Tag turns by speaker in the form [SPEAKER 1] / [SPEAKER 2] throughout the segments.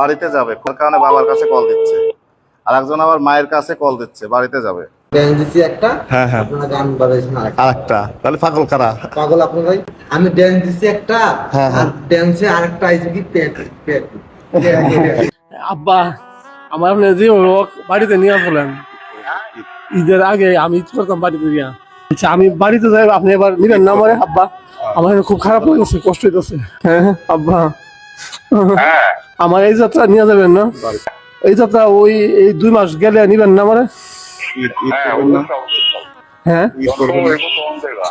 [SPEAKER 1] বাড়িতে যাবে। কারণে বাবার কাছে কল দিচ্ছে। আর একজন আবার মায়ের কাছে কল দিচ্ছে বাড়িতে যাবে।
[SPEAKER 2] ড্যান্স দিছি একটা।
[SPEAKER 1] হ্যাঁ হ্যাঁ।
[SPEAKER 2] আপনারা গান বাজাইছেন আরেকটা।
[SPEAKER 1] তাহলে পাগল কারা?
[SPEAKER 2] পাগল আপনারাই আমি ড্যান্স দিছি একটা।
[SPEAKER 1] হ্যাঁ।
[SPEAKER 2] আর ড্যান্সে আরেকটা আইছে কি? পেট পেট
[SPEAKER 3] আব্বা আমার যে হোক বাড়িতে নিয়ে বলেন ঈদের আগে আমি ঈদ করতাম বাড়িতে গিয়া। আচ্ছা আমি বাড়িতে যাই আপনি এবার নিবেন না আমারে আব্বা। আমার খুব খারাপ লাগছে কষ্ট হইতেছে। হ্যাঁ আব্বা। আমার এই যাত্রা নিয়ে যাবেন না? এই যাত্রা ওই এই দুই মাস গেলে নিবেন না আমারে? হ্যাঁ
[SPEAKER 1] করবেন। না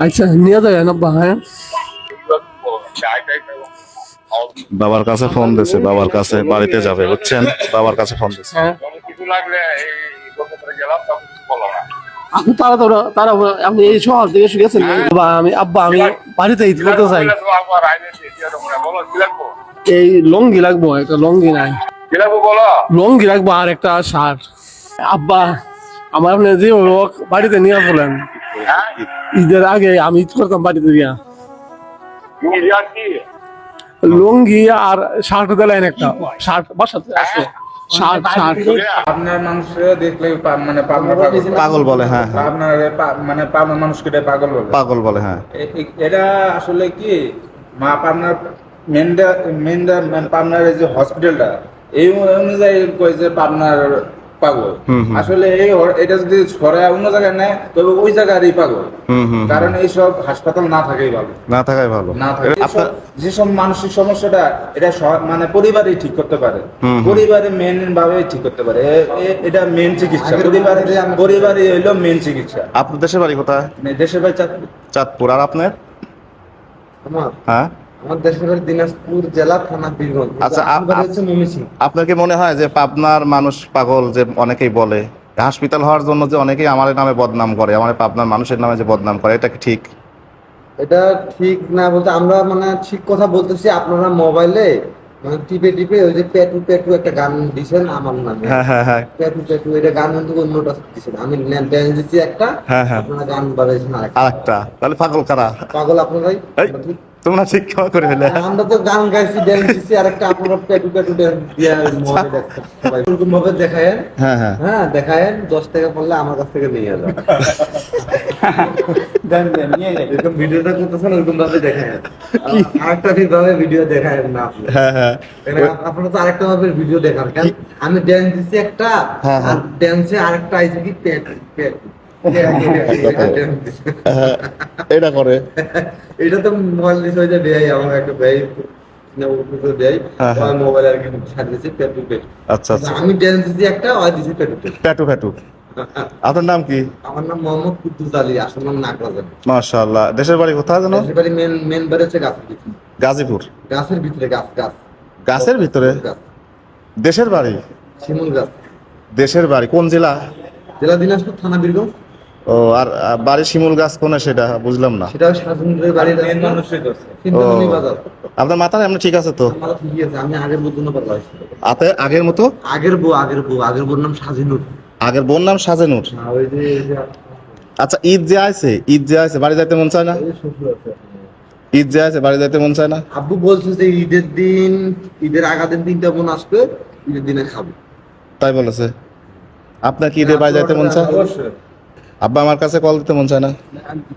[SPEAKER 3] আচ্ছা নিয়ে যাবেন আব্বা হ্যাঁ।
[SPEAKER 1] বাবার কাছে ফোন দিছে বাবার কাছে বাড়িতে যাবে বুঝছেন? বাবার কাছে ফোন দিছে।
[SPEAKER 3] হ্যাঁ।
[SPEAKER 4] কিছু লাগলে
[SPEAKER 3] আপনি তারা তারা তারা আপনি এই শহর থেকে গেছেন? আমি আব্বা আমি বাড়িতে ঈদ করতে চাই।
[SPEAKER 4] তো দিয়ে লাগবো
[SPEAKER 3] এই লঙ্গি লাগবো একটা লঙ্গি নাই।
[SPEAKER 4] লাগবো
[SPEAKER 3] লঙ্গি রাখব আর একটা শার্ট। আব্বা আমার আপনি যে হোক বাড়িতে নিয়ে
[SPEAKER 4] হ্যাঁ
[SPEAKER 3] ঈদের আগে আমি ঈদ করতাম বাড়িতে
[SPEAKER 4] তুমি
[SPEAKER 3] লুঙ্গি আর শার্ট দিলেন একটা। শার্ট বাসাতে আছে।
[SPEAKER 5] আপনার মানুষের দেখলে মানে পাগল
[SPEAKER 1] পাগল বলে। হ্যাঁ
[SPEAKER 5] আপনার মানে পাবনার মানুষকে পাগল বলে।
[SPEAKER 1] পাগল বলে হ্যাঁ।
[SPEAKER 5] এটা আসলে কি? মা পাবনার মেনটা মেনটা মানে পাবনার এই যে হসপিটালটা এই অনুযায়ী কয়েছে যে পাবনার পাগল। আসলে এই এটা যদি ছড়ায় অন্য জায়গায় নেয় তবে ওই জায়গারই পাগল।
[SPEAKER 1] হুম হুম
[SPEAKER 5] কারণ এইসব হাসপাতাল না থাকেই ভালো।
[SPEAKER 1] না থাকাই ভালো।
[SPEAKER 5] না থাকে
[SPEAKER 1] আপনার
[SPEAKER 5] যেসব- মানসিক সমস্যাটা এটা মানে পরিবারই ঠিক করতে পারে। পরিবারে মেন ভাবে ঠিক করতে পারে। এটা মেন চিকিৎসা। পরিবারে
[SPEAKER 2] বারে আমি-
[SPEAKER 5] মেন চিকিৎসা।
[SPEAKER 1] আপনার দেশের বাড়ি কোথায়?
[SPEAKER 5] মানে দেশের বাড়ি চাকরি
[SPEAKER 1] চাঁদপুর। আর আপনার? হ্যাঁ?
[SPEAKER 2] আমার দেশের বাড়ি দিনাজপুর জেলা থানা বীরগঞ্জ।
[SPEAKER 1] আচ্ছা, আপ-
[SPEAKER 2] আমার বাড়ি হচ্ছে ময়মনসিংহ।
[SPEAKER 1] আপনার কি মনে হয় যে পাবনার মানুষ পাগল যে অনেকেই বলে? হাসপাতাল হওয়ার জন্য যে অনেকেই আমার নামে বদনাম করে আমার পাবনার মানুষের নামে যে বদনাম করে এটা কি ঠিক?
[SPEAKER 2] এটা ঠিক না বলতে আমরা মানে ঠিক কথা বলতেছি আপনারা মোবাইলে টিপে টিপে ওই যে পেটু পেটু একটা গান দিছেন আমার নামে।
[SPEAKER 1] হ্যাঁ হ্যাঁ হ্যাঁ।
[SPEAKER 2] পেটু পেটু এটা গান কিন্তু অন্যটা দিছেন। আমি ড্যান্স দিচ্ছি একটা
[SPEAKER 1] হ্যাঁ, হ্যাঁ।
[SPEAKER 2] আপনারা গান বাজাইছেন আরেকটা।
[SPEAKER 1] তাহলে পাগল কারা?
[SPEAKER 2] পাগল আপনারাই
[SPEAKER 1] তোমরা ঠিক কেমন করে ফেলে।
[SPEAKER 2] আমরা তো গান গাইছি ড্যান্স দিচ্ছি আরেকটা আপনারা পেটু পেটু ড্যান্স দিয়ে মোবাইলে দেখছেন সবাই ওরকম ভাবে দেখায়েন।
[SPEAKER 1] হ্যাঁ হ্যাঁ।
[SPEAKER 2] হ্যাঁ দেখায়েন দশ টাকা পড়লে আমার কাছ থেকে নিয়ে যাবেন। এরকম ভিডিওটা করতেছেন ওরকম ভাবে দেখায়েন। আরেকটা ভাবে ভিডিও দেখায়েন না
[SPEAKER 1] হ্যাঁ হ্যাঁ।
[SPEAKER 2] আপনারা তো আরেকটা ভাবে ভিডিও দেখান। কেন আমি ড্যান্স দিচ্ছি একটা
[SPEAKER 1] হ্যাঁ, হ্যাঁ।
[SPEAKER 2] আর ড্যান্সে আরেকটা আইছে কি? পেট পেট
[SPEAKER 1] হ্যাঁ, এটা করে।
[SPEAKER 2] এটা তো মোবাইল দিছে ওই যে দেয় আমার একটা ভাই দেয়
[SPEAKER 1] হ্যাঁ, হ্যাঁ।
[SPEAKER 2] মোবাইল আর কি সাজিয়েছি পেট পেট।
[SPEAKER 1] আচ্ছা আচ্ছা।
[SPEAKER 2] আমি ড্যান্স দিচ্ছি একটা আর দিছি পেট পেট।
[SPEAKER 1] প্যাটু আপনার নাম কি?
[SPEAKER 2] আমার নাম মোহাম্মদ কুদ্দুস আলী আসল নাম
[SPEAKER 1] মাশাআল্লাহ। দেশের বাড়ি কোথায় জানো
[SPEAKER 2] দেশের বাড়ি মেন মেন বাড়ি হচ্ছে গাছের ভিতরে।
[SPEAKER 1] গাজীপুর।
[SPEAKER 2] গাছের ভিতরে গাছ গাছ।
[SPEAKER 1] গাছের ভিতরে? দেশের বাড়ি?
[SPEAKER 2] শিমুল গাছ।
[SPEAKER 1] দেশের বাড়ি। কোন জেলা?
[SPEAKER 2] জেলা দিনাজপুর থানা বীরগঞ্জ।
[SPEAKER 1] ও আর বাড়ি শিমুল গাছ কোনে সেটা? বুঝলাম না।
[SPEAKER 2] সেটা বাড়ির
[SPEAKER 5] মেন
[SPEAKER 2] বাজার।
[SPEAKER 1] আপনার মাথা এমনি ঠিক আছে তো?
[SPEAKER 2] আমার ঠিকই আছে আমি আগের বউ দুনো পারলাম
[SPEAKER 1] আতে আগের মতো?
[SPEAKER 2] আগের বউ আগের বউ আগের বউর নাম সাজিনুর
[SPEAKER 1] আগের বোন নাম সাজেনুর। আচ্ছা ঈদ যে আছে ঈদ যে আছে বাড়ি যাইতে মন চায় না। ঈদ যে আছে বাড়ি যাইতে মন চায় না?
[SPEAKER 2] আব্বু বলছে যে ঈদের দিন ঈদের আগাদের দিনটা বোন আসবে ঈদের দিনে খাব।
[SPEAKER 1] তাই বলেছে। আপনার কি ঈদের বাড়ি যাইতে মন চায়?
[SPEAKER 5] অবশ্যই।
[SPEAKER 1] আব্বা আমার কাছে কল দিতে মন চায় না।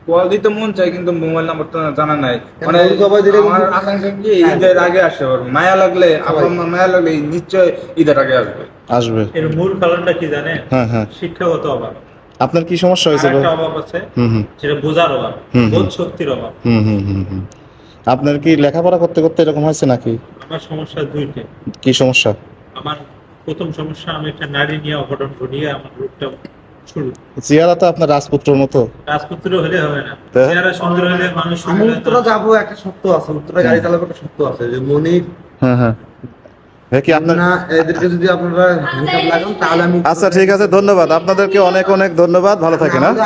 [SPEAKER 5] কল দিতে মন চাই কিন্তু মোবাইল নাম্বার তো জানা নাই। মানে আমার আকাঙ্ক্ষা কি ঈদের আগে আসে ওর। মায়া লাগলে আপনার মায়া লাগলে নিশ্চয় ঈদের আগে আসবে।
[SPEAKER 1] আসবে।
[SPEAKER 6] এর মূল কারণটা কি জানেন
[SPEAKER 1] হ্যাঁ হ্যাঁ।
[SPEAKER 6] শিক্ষাগত অভাব।
[SPEAKER 1] আপনার কি সমস্যা হয়েছে
[SPEAKER 6] অভাব আছে সেটা বোঝার অভাব। বোধ শক্তির অভাব।
[SPEAKER 1] হুম হুম হুম হুম। আপনার কি লেখাপড়া করতে করতে এরকম হয়েছে নাকি?
[SPEAKER 6] আমার সমস্যা দুইটা।
[SPEAKER 1] কি সমস্যা?
[SPEAKER 6] আমার প্রথম সমস্যা আমি একটা নারী নিয়ে অঘটন ঘটিয়ে আমার রূপটা শুরু।
[SPEAKER 1] চেহারা আপনার রাজপুত্রর মতো।
[SPEAKER 6] রাজপুত্র হলে হবে না। চেহারা সুন্দর হলে মানুষ
[SPEAKER 2] আমি উত্তরা যাব একটা সত্য আছে উত্তরা গাড়ি চালাবো একটা সত্য আছে যে মনির
[SPEAKER 1] হ্যাঁ হ্যাঁ।
[SPEAKER 2] আমি
[SPEAKER 1] আচ্ছা ঠিক আছে ধন্যবাদ। আপনাদেরকে অনেক অনেক ধন্যবাদ। ভালো থাকেন হ্যাঁ।